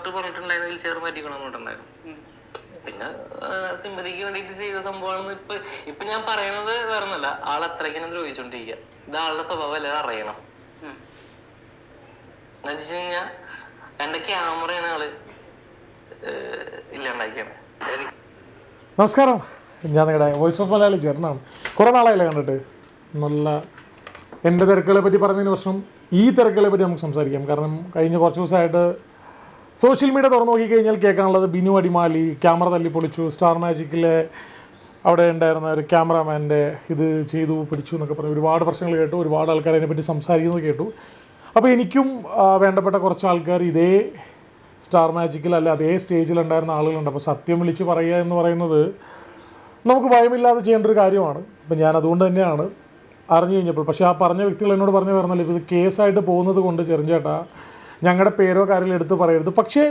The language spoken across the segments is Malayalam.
ഡോക്ടർ പറഞ്ഞിട്ടുണ്ടായിരുന്നതിൽ ചേർന്ന് ചെയർ മാറ്റിക്കണം പറഞ്ഞിട്ടുണ്ടായിരുന്നു പിന്നെ സിമ്പതിക്ക് വേണ്ടിയിട്ട് ചെയ്ത സംഭവമാണെന്ന് ഇപ്പൊ ഇപ്പൊ ഞാൻ പറയണത് വേറെ ഒന്നല്ല ആൾ അത്രയ്ക്കിനെ ദ്രോഹിച്ചോണ്ടിരിക്കുക ഇത് ആളുടെ സ്വഭാവം എല്ലാവരും അറിയണം. എന്ന് വെച്ച് കഴിഞ്ഞാ എന്റെ ക്യാമറയാണ് ആൾ ഇല്ലാണ്ടായിക്കാണ് ഇല്ലാണ്ടാക്കിയാണ് നമസ്കാരം. ഞാൻ നിങ്ങളുടെ വോയിസ് ഓഫ് മലയാളി ചേർന്നാണ് കുറേ നാളായില്ല കണ്ടിട്ട്? നല്ല എന്റെ തിരക്കുകളെ പറ്റി പറഞ്ഞതിന് പ്രശ്നം ഈ തിരക്കുകളെ പറ്റി നമുക്ക് സംസാരിക്കാം. കാരണം കഴിഞ്ഞ കുറച്ച് ദിവസമായിട്ട് സോഷ്യൽ മീഡിയ തുറന്നു നോക്കിക്കഴിഞ്ഞാൽ കേൾക്കാനുള്ളത് ബിനു അടിമാലി ക്യാമറ തല്ലി പൊളിച്ചു സ്റ്റാർ മാജിക്കിലെ അവിടെ ഉണ്ടായിരുന്ന ഒരു ക്യാമറാമാന്റെ ഇത് ചെയ്തു പിടിച്ചു എന്നൊക്കെ പറഞ്ഞ് ഒരുപാട് പ്രശ്നങ്ങൾ കേട്ടു ഒരുപാട് ആൾക്കാർ അതിനെപ്പറ്റി സംസാരിക്കുന്നത് കേട്ടു. അപ്പോൾ എനിക്കും വേണ്ടപ്പെട്ട കുറച്ച് ആൾക്കാർ ഇതേ സ്റ്റാർ മാജിക്കിൽ അല്ല അതേ സ്റ്റേജിലുണ്ടായിരുന്ന ആളുകളുണ്ട്. അപ്പോൾ സത്യം വിളിച്ച് പറയുക എന്ന് പറയുന്നത് നമുക്ക് ഭയമില്ലാതെ ചെയ്യേണ്ട ഒരു കാര്യമാണ്. അപ്പം ഞാൻ അതുകൊണ്ട് തന്നെയാണ് അറിഞ്ഞു കഴിഞ്ഞപ്പോൾ പക്ഷേ ആ പറഞ്ഞ വ്യക്തികൾ എന്നോട് പറഞ്ഞു പറഞ്ഞാൽ ഇത് കേസായിട്ട് പോകുന്നത് കൊണ്ട് ചെറിഞ്ചേട്ടാ ഞങ്ങളുടെ പേരോ കാര്യങ്ങളോ എടുത്ത് പറയരുത്. പക്ഷേ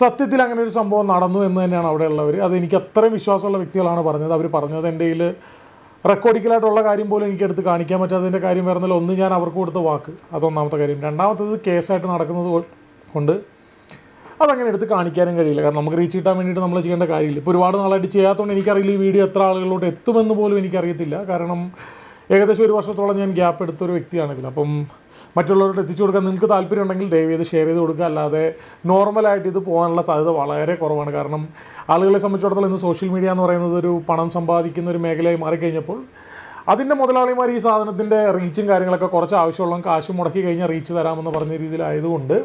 സത്യത്തിൽ അങ്ങനെ ഒരു സംഭവം നടന്നു എന്ന് തന്നെയാണ് അവിടെ ഉള്ളവർ അത് എനിക്ക് അത്രയും വിശ്വാസമുള്ള വ്യക്തികളാണ് പറഞ്ഞത്. അവർ പറഞ്ഞത് എന്റെ കയ്യിൽ റെക്കോർഡിക്കലായിട്ടുള്ള കാര്യം പോലും എനിക്കെടുത്ത് കാണിക്കാൻ പറ്റാത്തതിന്റെ കാര്യം വരുന്നില്ല ഒന്ന് ഞാൻ അവർക്ക് കൊടുത്ത വാക്ക്. അതൊന്നാമത്തെ കാര്യം. രണ്ടാമത്തത് കേസായിട്ട് നടക്കുന്നത് കൊണ്ട് അതങ്ങനെ എടുത്ത് കാണിക്കാനും കഴിയില്ല. കാരണം നമുക്ക് റീച്ച് കിട്ടാൻ വേണ്ടിയിട്ട് നമ്മൾ ചെയ്യേണ്ട കാര്യമില്ല. ഇപ്പോൾ ഒരുപാട് നാളായിട്ട് ചെയ്യാത്തതുകൊണ്ട് എനിക്കറിയില്ല ഈ വീഡിയോ എത്ര ആളുകളിലോട്ട് എത്തുമെന്ന് പോലും എനിക്കറിയത്തില്ല. കാരണം ഏകദേശം ഒരു വർഷത്തോളം ഞാൻ ഗ്യാപ്പ് എടുത്തൊരു വ്യക്തിയാണ് ഇതിൽ അപ്പം മറ്റുള്ളവരോട് എത്തിച്ചു കൊടുക്കാൻ നിങ്ങൾക്ക് താല്പര്യം ഉണ്ടെങ്കിൽ ദയവ് ചെയ്ത് ഷെയർ ചെയ്ത് കൊടുക്കുക. അല്ലാതെ നോർമലായിട്ട് ഇത് പോകാനുള്ള സാധ്യത വളരെ കുറവാണ്. കാരണം ആളുകളെ സംബന്ധിച്ചിടത്തോളം ഇന്ന് സോഷ്യൽ മീഡിയ എന്ന് പറയുന്നത് ഒരു പണം സമ്പാദിക്കുന്ന ഒരു മേഖലയായി മാറിക്കഴിഞ്ഞപ്പോൾ അതിന്റെ മുതലാളിമാർ ഈ സാധനത്തിന്റെ റീച്ചും കാര്യങ്ങളൊക്കെ കുറച്ച് ആവശ്യമുള്ള കാശ് മുടക്കി കഴിഞ്ഞാൽ റീച്ച് തരാമെന്ന് പറഞ്ഞ രീതിയിലായതുകൊണ്ട്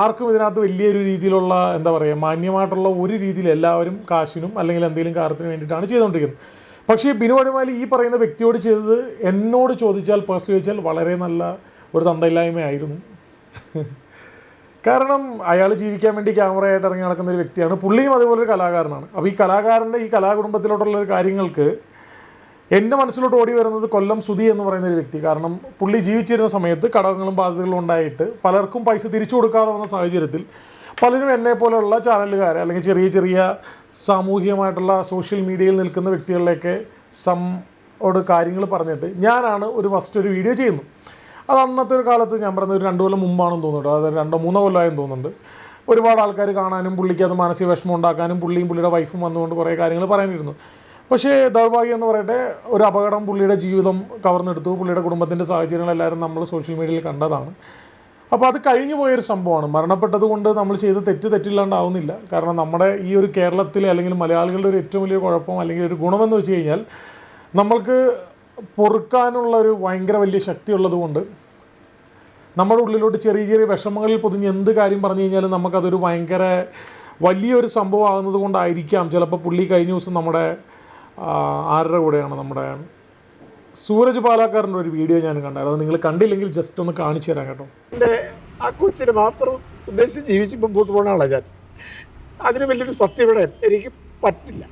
ആർക്കും ഇതിനകത്ത് വലിയൊരു രീതിയിലുള്ള എന്താ പറയുക മാന്യമായിട്ടുള്ള ഒരു രീതിയിൽ എല്ലാവരും കാശിനും അല്ലെങ്കിൽ എന്തെങ്കിലും കാര്യത്തിന് വേണ്ടിയിട്ടാണ് ചെയ്തുകൊണ്ടിരിക്കുന്നത്. പക്ഷേ ബിനു അടിമാലി ഈ പറയുന്ന വ്യക്തിയോട് ചെയ്തത് എന്നോട് ചോദിച്ചാൽ പേഴ്സണലി ചോദിച്ചാൽ വളരെ നല്ല ഒരു തന്തയില്ലായ്മയായിരുന്നു. കാരണം അയാൾ ജീവിക്കാൻ വേണ്ടി ക്യാമറയായിട്ട് ഇറങ്ങി നടക്കുന്ന ഒരു വ്യക്തിയാണ്. പുള്ളിയും അതുപോലെ ഒരു കലാകാരനാണ്. അപ്പോൾ ഈ കലാകാരന്റെ ഈ കലാകുടുംബത്തിലോട്ടുള്ള ഒരു കാര്യങ്ങൾക്ക് എന്റെ മനസ്സിലോട്ട് ഓടി വരുന്നത് കൊല്ലം സുധി എന്ന് പറയുന്ന ഒരു വ്യക്തി. കാരണം പുള്ളി ജീവിച്ചിരുന്ന സമയത്ത് കടകങ്ങളും ബാധ്യതകളും ഉണ്ടായിട്ട് പലർക്കും പൈസ തിരിച്ചു കൊടുക്കാതെ വന്ന സാഹചര്യത്തിൽ പലരും എന്നെ പോലെയുള്ള ചാനലുകാർ അല്ലെങ്കിൽ ചെറിയ ചെറിയ സാമൂഹികമായിട്ടുള്ള സോഷ്യൽ മീഡിയയിൽ നിൽക്കുന്ന വ്യക്തികളിലേക്ക് സം ഓട് കാര്യങ്ങൾ പറഞ്ഞിട്ട് ഞാനാണ് ഒരു ഫസ്റ്റ് ഒരു വീഡിയോ ചെയ്യുന്നു അത് അന്നത്തെ ഒരു കാലത്ത് ഞാൻ പറയുന്നത് ഒരു രണ്ട് കൊല്ലം മുമ്പാണെന്ന് തോന്നുന്നുണ്ട്. അതായത് രണ്ടോ മൂന്നോ കൊല്ലമായെന്ന് തോന്നുന്നുണ്ട്. ഒരുപാട് ആൾക്കാർ കാണാനും പുള്ളിക്ക് അത് മാനസിക വിഷമം ഉണ്ടാക്കാനും പുള്ളിയും പുള്ളിയുടെ വൈഫും വന്നുകൊണ്ട് കുറേ കാര്യങ്ങൾ പറയാനിരുന്നു. പക്ഷേ ദൗർഭാഗ്യം എന്ന് പറയട്ടെ ഒരു അപകടം പുള്ളിയുടെ ജീവിതം കവർന്നെടുത്തു. പുള്ളിയുടെ കുടുംബത്തിന്റെ സാഹചര്യങ്ങളെല്ലാവരും നമ്മൾ സോഷ്യൽ മീഡിയയിൽ കണ്ടതാണ്. അപ്പോൾ അത് കഴിഞ്ഞു പോയൊരു സംഭവമാണ്. മരണപ്പെട്ടത് കൊണ്ട് നമ്മൾ ചെയ്ത് തെറ്റ് തെറ്റില്ലാണ്ടാവുന്നില്ല. കാരണം നമ്മുടെ ഈ ഒരു കേരളത്തിലെ അല്ലെങ്കിൽ മലയാളികളുടെ ഒരു ഏറ്റവും വലിയ കുഴപ്പം അല്ലെങ്കിൽ ഒരു ഗുണമെന്ന് വെച്ച് കഴിഞ്ഞാൽ നമ്മൾക്ക് പൊറുക്കാനുള്ള ഒരു ഭയങ്കര വലിയ ശക്തി ഉള്ളതുകൊണ്ട് നമ്മുടെ ഉള്ളിലോട്ട് ചെറിയ ചെറിയ വിഷമങ്ങളിൽ പൊതിഞ്ഞ് എന്ത് കാര്യം പറഞ്ഞു കഴിഞ്ഞാലും നമുക്കതൊരു ഭയങ്കര വലിയൊരു സംഭവമാകുന്നത് കൊണ്ടായിരിക്കാം ചിലപ്പോൾ പുള്ളി കഴിഞ്ഞ ദിവസം നമ്മുടെ ആരുടെ കൂടെയാണ്? നമ്മുടെ സൂരജ് പാലാക്കാരന്റെ ഒരു വീഡിയോ ഞാൻ കണ്ടായിരുന്നു. അത് നിങ്ങൾ കണ്ടില്ലെങ്കിൽ ജസ്റ്റ് ഒന്ന് കാണിച്ചു തരാം കേട്ടോ. എന്റെ ആ കൊച്ചിനെ മാത്രം ഉദ്ദേശിച്ച് ജീവിച്ച് മുമ്പോട്ട് പോകുന്ന ആളാണ് ഞാൻ. അതിന് വലിയൊരു സത്യവിടെ എനിക്ക് പറ്റില്ല.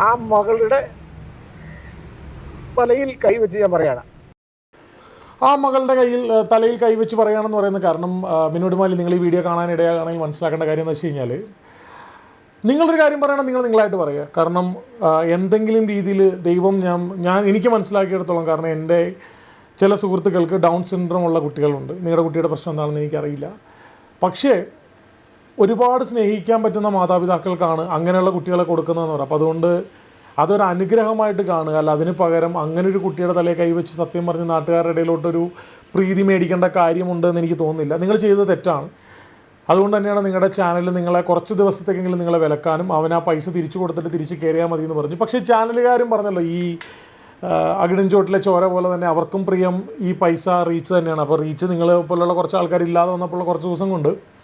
ആ മകളുടെ തലയിൽ കൈവച്ച് ഞാൻ പറയാണ് ആ മകളുടെ കയ്യിൽ തലയിൽ കൈവച്ച് പറയുകയാണെന്ന് പറയുന്നത് കാരണം മിനോട് മാലി നിങ്ങൾ ഈ വീഡിയോ കാണാൻ ഇടയാകാണെങ്കിൽ മനസ്സിലാക്കേണ്ട കാര്യം എന്ന് വെച്ച് കഴിഞ്ഞാൽ നിങ്ങളൊരു കാര്യം പറയണം നിങ്ങൾ നിങ്ങളായിട്ട് പറയുക. കാരണം എന്തെങ്കിലും രീതിയിൽ ദൈവം ഞാൻ ഞാൻ എനിക്ക് മനസ്സിലാക്കിയെടുത്തോളം കാരണം എന്റെ ചില സുഹൃത്തുക്കൾക്ക് ഡൗൺ സിൻഡ്രോം ഉള്ള കുട്ടികളുണ്ട്. നിങ്ങളുടെ കുട്ടിയുടെ പ്രശ്നം എന്താണെന്ന് എനിക്കറിയില്ല. പക്ഷേ ഒരുപാട് സ്നേഹിക്കാൻ പറ്റുന്ന മാതാപിതാക്കൾക്കാണ് അങ്ങനെയുള്ള കുട്ടികളെ കൊടുക്കുന്നതെന്ന് പറയാം. അപ്പോൾ അതുകൊണ്ട് അതൊരു അനുഗ്രഹമായിട്ട് കാണുക. അല്ല അതിന് പകരം അങ്ങനെ ഒരു കുട്ടിയുടെ തലയിൽ കൈവച്ച് സത്യം പറഞ്ഞ് നാട്ടുകാരുടെ ഇടയിലോട്ടൊരു പ്രീതി മേടിക്കേണ്ട കാര്യമുണ്ടെന്ന് എനിക്ക് തോന്നുന്നില്ല. നിങ്ങൾ ചെയ്തത് തെറ്റാണ്. അതുകൊണ്ട് തന്നെയാണ് നിങ്ങളുടെ ചാനലിൽ നിങ്ങളെ കുറച്ച് ദിവസത്തേക്കെങ്കിലും നിങ്ങളെ വിലക്കാനും അവൻ ആ പൈസ തിരിച്ചു കൊടുത്തിട്ട് തിരിച്ച് കയറിയാൽ മതി എന്ന് പറഞ്ഞു. പക്ഷേ ചാനലുകാരും പറഞ്ഞല്ലോ ഈ അകിടഞ്ചോട്ടിലെ ചോര പോലെ തന്നെ അവർക്കും പ്രിയം ഈ പൈസ റീച്ച് തന്നെയാണ്. അപ്പോൾ റീച്ച് നിങ്ങൾ പോലുള്ള കുറച്ച് ആൾക്കാർ ഇല്ലാതെ വന്നപ്പോൾ കുറച്ച് ദിവസം കൊണ്ട്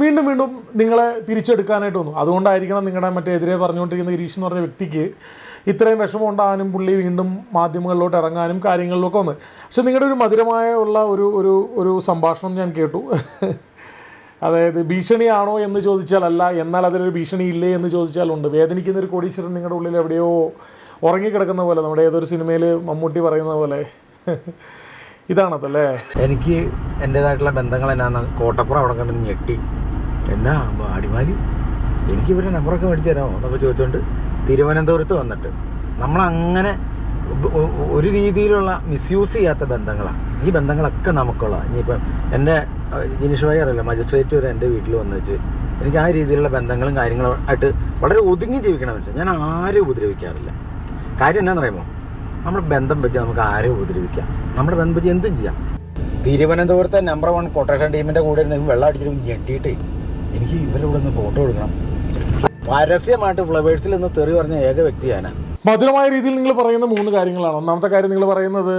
വീണ്ടും വീണ്ടും നിങ്ങളെ തിരിച്ചെടുക്കാനായിട്ട് വന്നു. അതുകൊണ്ടായിരിക്കണം നിങ്ങളുടെ മറ്റേ എതിരെ പറഞ്ഞുകൊണ്ടിരിക്കുന്ന ഗിരീഷ് എന്ന് പറഞ്ഞ വ്യക്തിക്ക് ഇത്രയും വിഷമം ഉണ്ടാകാനും പുള്ളി വീണ്ടും മാധ്യമങ്ങളിലോട്ട് ഇറങ്ങാനും കാര്യങ്ങളിലൊക്കെ വന്ന്. പക്ഷെ നിങ്ങളുടെ ഒരു മധുരമായ ഉള്ള ഒരു ഒരു ഒരു സംഭാഷണം ഞാൻ കേട്ടു. അതായത് ഭീഷണിയാണോ എന്ന് ചോദിച്ചാൽ അല്ല എന്നാൽ അതിലൊരു ഭീഷണി ഇല്ലേ എന്ന് ചോദിച്ചാൽ ഉണ്ട്. വേദനിക്കുന്ന ഒരു കോടീശ്വരൻ നിങ്ങളുടെ ഉള്ളിൽ എവിടെയോ ഉറങ്ങിക്കിടക്കുന്ന പോലെ നമ്മുടെ ഏതൊരു സിനിമയിൽ മമ്മൂട്ടി പറയുന്ന പോലെ. ഇതാണതല്ലേ? എനിക്ക് എന്റേതായിട്ടുള്ള ബന്ധങ്ങൾ എന്നാന്ന് കോട്ടപ്പുറം അവിടെ കണ്ട് ഞെട്ടി. എന്നാ അടിമാലി? എനിക്ക് ഇവരെ നമ്പറൊക്കെ മേടിച്ചു തരാമോ? എന്നൊക്കെ ചോദിച്ചുകൊണ്ട് തിരുവനന്തപുരത്ത് വന്നിട്ട്. നമ്മളങ്ങനെ ഒരു രീതിയിലുള്ള മിസ്യൂസ് ചെയ്യാത്ത ബന്ധങ്ങളാണ് ഈ ബന്ധങ്ങളൊക്കെ നമുക്കുള്ള. ഇനിയിപ്പം എന്റെ ജിനിഷ് ഭായി അറിയില്ല മജിസ്ട്രേറ്റ് വരെ എന്റെ വീട്ടിൽ വന്നു വെച്ച് എനിക്ക് ആ രീതിയിലുള്ള ബന്ധങ്ങളും കാര്യങ്ങളും ആയിട്ട് വളരെ ഒതുങ്ങി ജീവിക്കണം വെച്ചാൽ ഞാൻ ആരും ഉപദ്രവിക്കാറില്ല. കാര്യം എന്നാന്ന് പറയുമ്പോൾ നമ്മുടെ ബന്ധം വെച്ച് നമുക്ക് ആരെയും ഉപദ്രവിക്കാം. നമ്മുടെ ബന്ധം വെച്ച് എന്തും ചെയ്യാം. തിരുവനന്തപുരത്തെ നമ്പർ വൺ കൊട്ടേഷൻ ടീമിന്റെ കൂടെ ഇരുന്ന് വെള്ളം അടിച്ചിട്ട് ഞെട്ടിയിട്ടേ. എനിക്ക് ഇവരുടെ കൂടെ ഒന്ന് ഫോട്ടോ എടുക്കണം. പരസ്യമായിട്ട് ഫ്ലവേഴ്സിൽ നിന്ന് തെറി പറഞ്ഞ ഏക വ്യക്തി ഞാനാണ് മധുരമായ രീതിയിൽ നിങ്ങൾ പറയുന്ന മൂന്ന് കാര്യങ്ങളാണ്. ഒന്നാമത്തെ കാര്യം നിങ്ങൾ പറയുന്നത്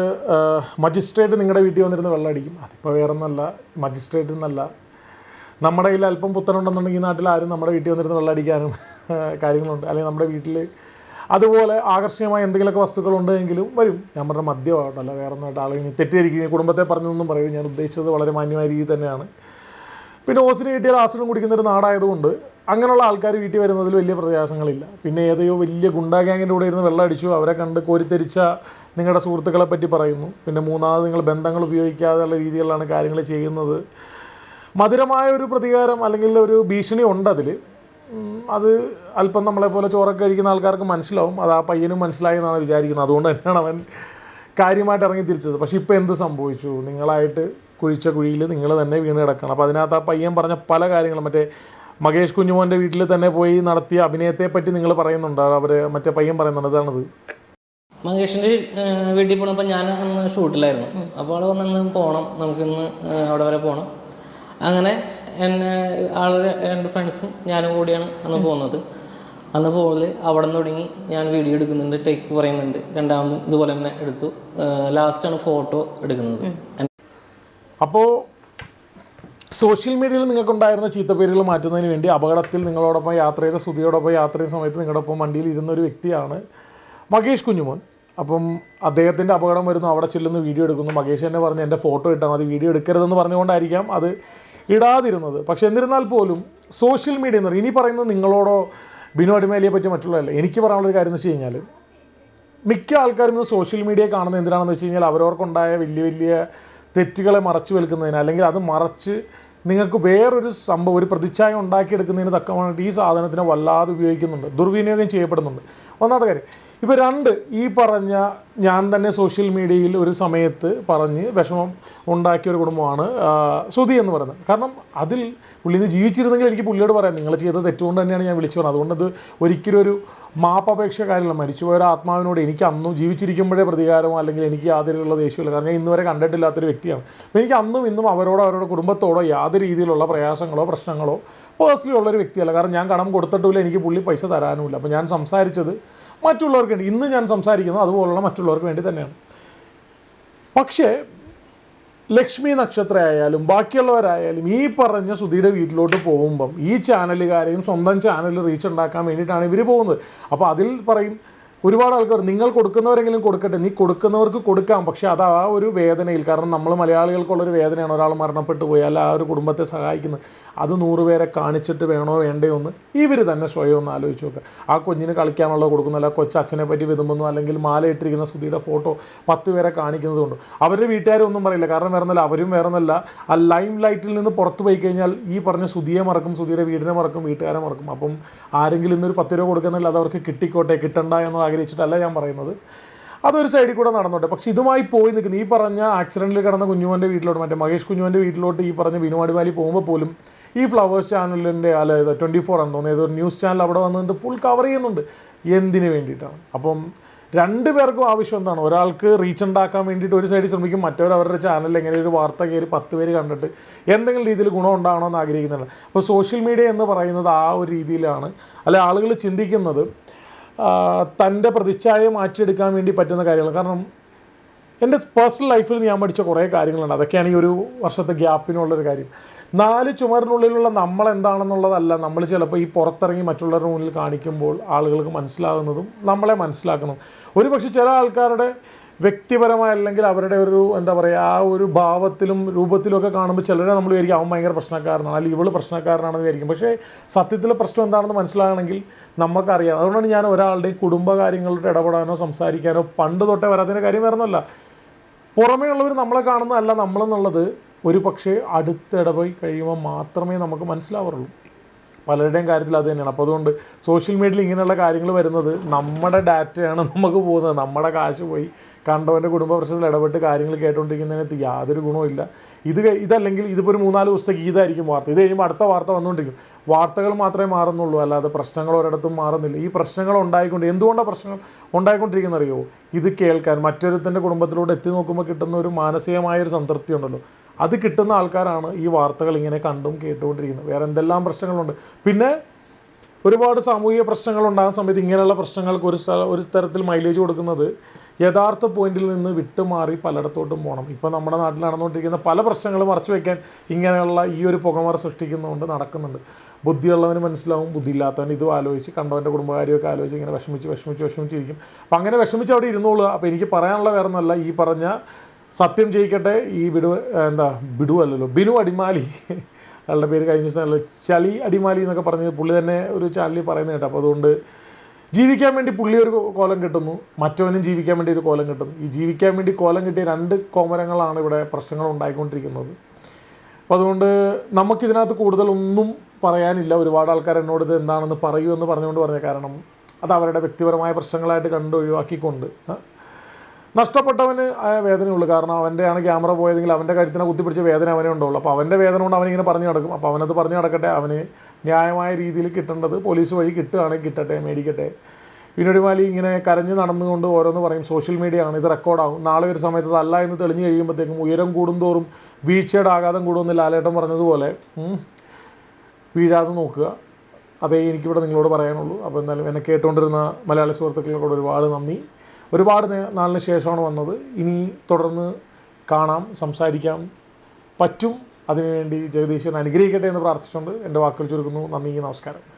മജിസ്ട്രേറ്റ് നിങ്ങളുടെ വീട്ടിൽ വന്നിരുന്ന് വെള്ളം അടിക്കും. അതിപ്പോൾ വേറെ ഒന്നല്ല മജിസ്ട്രേറ്റ് എന്നല്ല. നമ്മുടെ കയ്യിൽ അല്പം പുത്തനുണ്ടെന്നുണ്ടെങ്കിൽ ഈ നാട്ടിൽ ആരും നമ്മുടെ വീട്ടിൽ വന്നിരുന്ന് വെള്ളം അടിക്കാനും കാര്യങ്ങളുണ്ട്. അല്ലെങ്കിൽ നമ്മുടെ വീട്ടിൽ അതുപോലെ ആകർഷണീയമായ എന്തെങ്കിലുമൊക്കെ വസ്തുക്കളുണ്ടെങ്കിലും വരും. ഞാൻ പറഞ്ഞ മദ്യമാകട്ടല്ല വേറെ ഒന്നായിട്ട് ആളുകൾ തെറ്റിദ്ധരിക്കുകയും കുടുംബത്തെ പറഞ്ഞൊന്നും പറയും ഞാൻ ഉദ്ദേശിച്ചത് വളരെ മാന്യമായ രീതി തന്നെയാണ്. പിന്നെ ഓസിന് കിട്ടിയാൽ ആസിഡും കുടിക്കുന്ന ഒരു നാടായതുകൊണ്ട് അങ്ങനെയുള്ള ആൾക്കാർ വീട്ടിൽ വരുന്നതിൽ വലിയ പ്രയാസങ്ങളില്ല. പിന്നെ ഏതെയോ വലിയ ഗുണ്ടാ ഗ്യാങ്ങിന്റെ കൂടെ ഇരുന്ന് വെള്ളം അടിച്ചു അവരെ കണ്ട് കോരിത്തരിച്ച നിങ്ങളുടെ സുഹൃത്തുക്കളെ പറ്റി പറയുന്നു. പിന്നെ മൂന്നാമത് നിങ്ങൾ ബന്ധങ്ങൾ ഉപയോഗിക്കാതെയുള്ള രീതികളിലാണ് കാര്യങ്ങൾ ചെയ്യുന്നത്. മധുരമായ ഒരു പ്രതികാരം അല്ലെങ്കിൽ ഒരു ഭീഷണി ഉണ്ട് അതിൽ. അത് അല്പം നമ്മളെ പോലെ ചോറൊക്കെ കഴിക്കുന്ന ആൾക്കാർക്ക് മനസ്സിലാവും. അത് ആ പയ്യനും മനസ്സിലായി എന്നാണ് വിചാരിക്കുന്നത്. അതുകൊണ്ട് തന്നെയാണ് അവൻ കാര്യമായിട്ട് ഇറങ്ങി തിരിച്ചത്. പക്ഷേ ഇപ്പോൾ എന്ത് സംഭവിച്ചു? നിങ്ങളായിട്ട് കുഴിച്ച കുഴിയിൽ നിങ്ങൾ തന്നെ വീണ് കിടക്കണം. അപ്പോൾ അതിനകത്ത് ആ പയ്യൻ പറഞ്ഞ പല കാര്യങ്ങളും. മറ്റേ മകേഷ് കുഞ്ഞുമോന്റെ വീട്ടിൽ തന്നെ പോയി നടത്തിയ അഭിനയത്തെ പറ്റി നിങ്ങൾ പറയുന്നുണ്ട്. അവർ മറ്റേ പയ്യൻ പറയുന്നുണ്ട്. അതാണത്. മഹേഷിന്റെ വീട്ടിൽ പോണപ്പോൾ ഞാൻ അന്ന് ഷൂട്ടിലായിരുന്നു. അപ്പോൾ ആൾ പറഞ്ഞു "ഇന്ന് പോകണം നമുക്കിന്ന് അവിടെ വരെ പോകണം അങ്ങനെ എന്നെ ആളുടെ രണ്ട് ഫ്രണ്ട്സും ഞാനും കൂടിയാണ് അന്ന് പോകുന്നത് അന്ന് പോകൽ അവിടെ നിന്ന് തുടങ്ങി ഞാൻ വീഡിയോ എടുക്കുന്നുണ്ട് ടേക്ക് പറയുന്നുണ്ട്. രണ്ടാമതും ഇതുപോലെ തന്നെ എടുത്തു. ലാസ്റ്റാണ് ഫോട്ടോ എടുക്കുന്നത്. അപ്പോൾ സോഷ്യൽ മീഡിയയിൽ നിങ്ങൾക്കുണ്ടായിരുന്ന ചീത്തപ്പേരുകൾ മാറ്റുന്നതിന് വേണ്ടി അപകടത്തിൽ നിങ്ങളോടൊപ്പം യാത്ര ചെയ്ത സുധിയോടൊപ്പം യാത്ര ചെയ്യുന്ന സമയത്ത് നിങ്ങളോടൊപ്പം വണ്ടിയിൽ ഇരുന്ന ഒരു വ്യക്തിയാണ് മകേഷ് കുഞ്ഞുമോൻ. അപ്പം അദ്ദേഹത്തിന്റെ അപകടം വരുന്നു അവിടെ ചെല്ലുന്നു വീഡിയോ എടുക്കുന്നു. മകേഷ് തന്നെ പറഞ്ഞ് എന്റെ ഫോട്ടോ ഇട്ടാൽ മതി വീഡിയോ എടുക്കരുതെന്ന് പറഞ്ഞുകൊണ്ടായിരിക്കാം അത് ഇടാതിരുന്നത്. പക്ഷേ എന്നിരുന്നാൽ പോലും സോഷ്യൽ മീഡിയ എന്ന് പറയുന്നത് ഇനി പറയുന്നത് നിങ്ങളോടോ ബിനു അടിമേലിയെ പറ്റി മറ്റുള്ളതല്ല. എനിക്ക് പറയാനുള്ളൊരു കാര്യം എന്ന് വെച്ച് കഴിഞ്ഞാൽ മിക്ക ആൾക്കാരും സോഷ്യൽ മീഡിയ കാണുന്നത് എന്തിനാണെന്ന് വെച്ച് കഴിഞ്ഞാൽ അവരവർക്കുണ്ടായ വലിയ വലിയ തെറ്റുകളെ മറച്ചു വെൽക്കുന്നതിന് അല്ലെങ്കിൽ അത് മറച്ച് നിങ്ങൾക്ക് വേറൊരു സംഭവം ഒരു പ്രതിച്ഛായ ഉണ്ടാക്കിയെടുക്കുന്നതിന് തക്കമായിട്ട് ഈ സാധനത്തിനെ വല്ലാതെ ഉപയോഗിക്കുന്നുണ്ട് ദുർവിനിയോഗം ചെയ്യപ്പെടുന്നുണ്ട്. ഒന്നാമത്തെ കാര്യം ഇപ്പോൾ രണ്ട് ഈ പറഞ്ഞ ഞാൻ തന്നെ സോഷ്യൽ മീഡിയയിൽ ഒരു സമയത്ത് പറഞ്ഞ് വിഷമം ഉണ്ടാക്കിയ ഒരു കുടുംബമാണ് സുധി എന്ന് പറയുന്നത്. കാരണം അതിൽ പുള്ളി ഇത് ജീവിച്ചിരുന്നെങ്കിൽ എനിക്ക് പുള്ളിയോട് പറയാം നിങ്ങൾ ചെയ്ത തെറ്റുകൊണ്ട് തന്നെയാണ് ഞാൻ വിളിച്ചു പറഞ്ഞത്. അതുകൊണ്ട് ഇത് ഒരിക്കലും ഒരു മാപ്പപേക്ഷ കാര്യമല്ല മരിച്ചുപോയ ഒരു ആത്മാവിനോട് എനിക്ക് അന്നും ജീവിച്ചിരിക്കുമ്പോഴേ പ്രതികാരമോ അല്ലെങ്കിൽ എനിക്ക് യാതൊരുള്ള ദേഷ്യമില്ല കാരണം ഞാൻ ഇന്നുവരെ കണ്ടിട്ടില്ലാത്തൊരു വ്യക്തിയാണ്. അപ്പോൾ എനിക്ക് അന്നും ഇന്നും അവരോടോ അവരുടെ കുടുംബത്തോടോ യാതൊരു രീതിയിലുള്ള പ്രയാസങ്ങളോ പ്രശ്നങ്ങളോ പേഴ്സണലി ഉള്ളൊരു വ്യക്തിയല്ല. കാരണം ഞാൻ കടം കൊടുത്തിട്ടില്ല എനിക്ക് പുള്ളി പൈസ തരാനുമില്ല. അപ്പോൾ ഞാൻ സംസാരിച്ചത് മറ്റുള്ളവർക്ക് വേണ്ടി ഇന്ന് ഞാൻ സംസാരിക്കുന്നത് അതുപോലുള്ള മറ്റുള്ളവർക്ക് വേണ്ടി തന്നെയാണ്. പക്ഷേ ലക്ഷ്മി നക്ഷത്രമായാലും ബാക്കിയുള്ളവരായാലും ഈ പറഞ്ഞ സുധിയുടെ വീട്ടിലോട്ട് പോകുമ്പം ഈ ചാനലുകാരെയും സ്വന്തം ചാനൽ റീച്ച് ഉണ്ടാക്കാൻ വേണ്ടിയിട്ടാണ് ഇവർ പോകുന്നത്. അപ്പോൾ അതിൽ പറയും ഒരുപാട് ആൾക്കാർ നിങ്ങൾ കൊടുക്കുന്നവരെങ്കിലും കൊടുക്കട്ടെ. നീ കൊടുക്കുന്നവർക്ക് കൊടുക്കാം. പക്ഷേ അത് ആ ഒരു വേദനയിൽ കാരണം നമ്മൾ മലയാളികൾക്കുള്ളൊരു വേദനയാണ് ഒരാൾ മരണപ്പെട്ടു പോയി അല്ല ആ ഒരു കുടുംബത്തെ സഹായിക്കുന്നത്. അത് നൂറുപേരെ കാണിച്ചിട്ട് വേണോ വേണ്ടയോ എന്ന് ഇവർ തന്നെ സ്വയം ഒന്ന് ആലോചിച്ച് നോക്കുക. ആ കുഞ്ഞിന് കളിക്കാനുള്ളത് കൊടുക്കുന്നില്ല കൊച്ചച്ഛനെ പറ്റി വിതുമ്പുന്നു അല്ലെങ്കിൽ മാല ഇട്ടിരിക്കുന്ന സുധിയുടെ ഫോട്ടോ പത്ത് പേരെ കാണിക്കുന്നത് കൊണ്ട്. അവരുടെ വീട്ടുകാരൊന്നും പറയില്ല. കാരണം വേറെന്നല്ല അവരും വേറെന്നല്ല. ആ ലൈം ലൈറ്റിൽ നിന്ന് പുറത്ത് പോയി കഴിഞ്ഞാൽ ഈ പറഞ്ഞ സുധിയെ മറക്കും സുധിയുടെ വീടിനെ മറക്കും വീട്ടുകാരെ മറക്കും. അപ്പം ആരെങ്കിലും ഇന്നൊരു പത്ത് രൂപ കൊടുക്കുന്നില്ല അത് അവർക്ക് കിട്ടിക്കോട്ടെ കിട്ടണ്ട എന്ന് ആഗ്രഹിച്ചിട്ടല്ല ഞാൻ പറയുന്നത്. അതൊരു സൈഡിൽ കൂടെ നടന്നോട്ടെ. പക്ഷെ ഇതുമായി പോയി നിൽക്കുന്ന ഈ പറഞ്ഞ ആക്സിഡന്റിൽ കിടന്ന കുഞ്ഞുമോന്റെ വീട്ടിലോട്ട് മറ്റേ മഹേഷ് കുഞ്ഞുമോന്റെ വീട്ടിലോട്ട് ഈ പറഞ്ഞ വിനുവാടിമാലി പോകുമ്പോൾ പോലും ഈ ഫ്ലവേഴ്സ് ചാനലിന്റെ അല്ല ട്വന്റി ഫോർ ആണെന്ന് തോന്നുന്നത് ഏതൊരു ന്യൂസ് ചാനൽ അവിടെ വന്നിട്ട് ഫുൾ കവർ ചെയ്യുന്നുണ്ട്. എന്തിനു വേണ്ടിയിട്ടാണ്? അപ്പം രണ്ട് പേർക്കും ആവശ്യം എന്താണ്? ഒരാൾക്ക് റീച്ച് ഉണ്ടാക്കാൻ വേണ്ടിയിട്ട് ഒരു സൈഡിൽ ശ്രമിക്കും മറ്റവർ അവരുടെ ചാനലിൽ എങ്ങനെ ഒരു വാർത്ത കയറി പത്ത് പേര് കണ്ടിട്ട് എന്തെങ്കിലും രീതിയിൽ ഗുണം ഉണ്ടാകണമെന്ന് ആഗ്രഹിക്കുന്നുണ്ട് അപ്പോൾ സോഷ്യൽ മീഡിയ എന്ന് പറയുന്നത് ആ ഒരു രീതിയിലാണ്. അല്ലെ ആളുകൾ ചിന്തിക്കുന്നത് തന്റെ പ്രതിച്ഛായ മാറ്റിയെടുക്കാൻ വേണ്ടി പറ്റുന്ന കാര്യങ്ങൾ. കാരണം എന്റെ പേഴ്സണൽ ലൈഫിൽ ഞാൻ പഠിച്ച കുറേ കാര്യങ്ങളുണ്ട്. അതൊക്കെയാണ് ഈ ഒരു വർഷത്തെ ഗ്യാപ്പിനുള്ളൊരു കാര്യം. നാല് ചുമരിനുള്ളിലുള്ള നമ്മൾ എന്താണെന്നുള്ളതല്ല. നമ്മൾ ചിലപ്പോൾ ഈ പുറത്തിറങ്ങി മറ്റുള്ളവരുടെ മുന്നിൽ കാണിക്കുമ്പോൾ ആളുകൾക്ക് മനസ്സിലാകുന്നതും നമ്മളെ മനസ്സിലാക്കണം ഒരുപക്ഷേ ചില ആൾക്കാരുടെ വ്യക്തിപരമായ അല്ലെങ്കിൽ അവരുടെ ഒരു എന്താ പറയുക ആ ഒരു ഭാവത്തിലും രൂപത്തിലും ഒക്കെ കാണുമ്പോൾ ചിലരെ നമ്മൾ വിചാരിക്കും അവൻ ഭയങ്കര പ്രശ്നക്കാരനാണ് അല്ലെങ്കിൽ ഇവൾ പ്രശ്നക്കാരനാണെന്ന് വിചാരിക്കും. പക്ഷേ സത്യത്തിലെ പ്രശ്നം എന്താണെന്ന് മനസ്സിലാകണമെങ്കിൽ നമുക്കറിയാം. അതുകൊണ്ടാണ് ഞാൻ ഒരാളുടെയും കുടുംബകാര്യങ്ങളുടെ ഇടപെടാനോ സംസാരിക്കാനോ പണ്ട് തൊട്ടേ വരാത്തതിന്റെ കാര്യം വരുന്നല്ല പുറമേ ഉള്ളവർ നമ്മളെ കാണുന്നതല്ല നമ്മളെന്നുള്ളത്. ഒരു പക്ഷേ അടുത്തിടപോയി കഴിയുമ്പോൾ മാത്രമേ നമുക്ക് മനസ്സിലാവുള്ളൂ. പലരുടെയും കാര്യത്തിൽ അത് തന്നെയാണ്. അപ്പോൾ അതുകൊണ്ട് സോഷ്യൽ മീഡിയയിൽ ഇങ്ങനെയുള്ള കാര്യങ്ങൾ വരുന്നത് നമ്മുടെ ഡാറ്റയാണ് നമുക്ക് പോകുന്നത്. നമ്മുടെ കാശ് പോയി കണ്ടവന്റെ കുടുംബ പ്രശ്നത്തിൽ ഇടപെട്ട് കാര്യങ്ങൾ കേട്ടുകൊണ്ടിരിക്കുന്നതിനകത്ത് യാതൊരു ഗുണവുമില്ല ഇത് ഇതല്ലെങ്കിൽ ഇതിപ്പോൾ ഒരു മൂന്നാൽ ദിവസത്തേക്ക് ഇതായിരിക്കും വാർത്ത. ഇത് കഴിയുമ്പോൾ അടുത്ത വാർത്ത വന്നുകൊണ്ടിരിക്കും വാർത്തകൾ മാത്രമേ മാറുന്നുള്ളൂ. അല്ലാതെ പ്രശ്നങ്ങൾ ഒരിടത്തും മാറുന്നില്ല. ഈ പ്രശ്നങ്ങൾ ഉണ്ടായിക്കൊണ്ട് എന്തുകൊണ്ടാണ് പ്രശ്നങ്ങൾ ഉണ്ടായിക്കൊണ്ടിരിക്കുന്നത് അറിയോ ഇത് കേൾക്കാൻ മറ്റൊരുത്തന്റെ കുടുംബത്തിലൂടെ എത്തി നോക്കുമ്പോൾ കിട്ടുന്ന ഒരു മാനസികമായ ഒരു സംതൃപ്തി ഉണ്ടല്ലോ. അത് കിട്ടുന്ന ആൾക്കാരാണ് ഈ വാർത്തകൾ ഇങ്ങനെ കണ്ടും കേട്ടുകൊണ്ടിരിക്കുന്നത്. വേറെ എന്തെല്ലാം പ്രശ്നങ്ങളുണ്ട്? പിന്നെ ഒരുപാട് സാമൂഹിക പ്രശ്നങ്ങൾ ഉണ്ടാകുന്ന സമയത്ത് ഇങ്ങനെയുള്ള പ്രശ്നങ്ങൾക്ക് ഒരു ഒരു തരത്തിൽ മൈലേജ് കൊടുക്കുന്നത് യഥാർത്ഥ പോയിന്റിൽ നിന്ന് വിട്ടുമാറി പലയിടത്തോട്ടും പോകണം. ഇപ്പോൾ നമ്മുടെ നാട്ടിൽ നടന്നുകൊണ്ടിരിക്കുന്ന പല പ്രശ്നങ്ങളും മറച്ചു വയ്ക്കാൻ ഇങ്ങനെയുള്ള ഈ ഒരു പുകമറ സൃഷ്ടിക്കുന്നതുകൊണ്ട് നടക്കുന്നുണ്ട്. ബുദ്ധിയുള്ളവന് മനസ്സിലാവും ബുദ്ധിയില്ലാത്തവൻ ഇതും ആലോചിച്ച് കണ്ടവന്റെ കുടുംബകാര്യമൊക്കെ ആലോചിച്ച് ഇങ്ങനെ വിഷമിച്ച് വിഷമിച്ച് വിഷമിച്ചിരിക്കും അപ്പം അങ്ങനെ വിഷമിച്ച് അവിടെ ഇരുന്നോളുക. അപ്പോൾ എനിക്ക് പറയാനുള്ള വേറെ ഒന്നല്ല ഈ പറഞ്ഞ സത്യം ജയിക്കട്ടെ ഈ ബിഡു എന്താ ബിഡു അല്ലല്ലോ ബിനു അടിമാലി അയാളുടെ പേര് കഴിഞ്ഞ ദിവസം അല്ല ചളി അടിമാലി എന്നൊക്കെ പറഞ്ഞ് പുള്ളി തന്നെ ഒരു ചാനലിൽ പറയുന്നത് കേട്ടോ. അപ്പോൾ അതുകൊണ്ട് ജീവിക്കാൻ വേണ്ടി പുള്ളി ഒരു കോലം കിട്ടുന്നു മറ്റവനും ജീവിക്കാൻ വേണ്ടി ഒരു കോലം കിട്ടുന്നു. ഈ ജീവിക്കാൻ വേണ്ടി കോലം കിട്ടിയ രണ്ട് കോമരങ്ങളാണ് ഇവിടെ പ്രശ്നങ്ങൾ ഉണ്ടായിക്കൊണ്ടിരിക്കുന്നത്. അപ്പോൾ അതുകൊണ്ട് നമുക്കിതിനകത്ത് കൂടുതലൊന്നും പറയാനില്ല. ഒരുപാട് ആൾക്കാർ എന്നോട് ഇത് എന്താണെന്ന് പറയൂ എന്ന് പറഞ്ഞുകൊണ്ട് പറഞ്ഞ കാരണം അത് അവരുടെ വ്യക്തിപരമായ പ്രശ്നങ്ങളായിട്ട് കണ്ട് ഒഴിവാക്കിക്കൊണ്ട് നഷ്ടപ്പെട്ടവന് ആ വേദനയുള്ളൂ. കാരണം അവന്റെയാണ് ക്യാമറ പോയതെങ്കിൽ അവന്റെ കഴുത്തിനെ കുത്തിപ്പിടിച്ച വേദന അവനെ ഉണ്ടാവുള്ളൂ. അപ്പോൾ അവന്റെ വേദന കൊണ്ട് അവനിങ്ങനെ പറഞ്ഞു നടക്കും. അപ്പോൾ അവനത് പറഞ്ഞു നടക്കട്ടെ. അവന് ന്യായമായ രീതിയിൽ കിട്ടേണ്ടത് പോലീസ് വഴി കിട്ടുകയാണെങ്കിൽ കിട്ടട്ടെ മേടിക്കട്ടെ. വിനോടിമാലി ഇങ്ങനെ കരഞ്ഞ് നടന്നുകൊണ്ട് ഓരോന്ന് പറയും. സോഷ്യൽ മീഡിയ ആണ് ഇത് റെക്കോർഡാകും. നാളെ ഒരു സമയത്ത് അതല്ല എന്ന് തെളിഞ്ഞു കഴിയുമ്പോഴത്തേക്കും ഉയരം കൂടുന്തോറും വീഴ്ചയുടെ ആഘാതം കൂടുമെന്ന് ലാലേട്ടൻ പറഞ്ഞതുപോലെ വീഴാതെ നോക്കുക. അതേ എനിക്കിവിടെ നിങ്ങളോട് പറയാനുള്ളൂ. അപ്പോൾ എന്നാലും എന്നെ കേട്ടുകൊണ്ടിരുന്ന മലയാള സുഹൃത്തുക്കളോട് ഒരുപാട് നന്ദി. ഒരുപാട് നാളിന് ശേഷമാണ് വന്നത്. ഇനി തുടർന്ന് കാണാം സംസാരിക്കാം. പറ്റും. അതിനുവേണ്ടി ജഗദീശൻ അനുഗ്രഹിക്കട്ടെ എന്ന് പ്രാർത്ഥിച്ചുകൊണ്ട് എന്റെ വാക്കുകൾ ചുരുക്കുന്നു. നന്ദി നമസ്കാരം.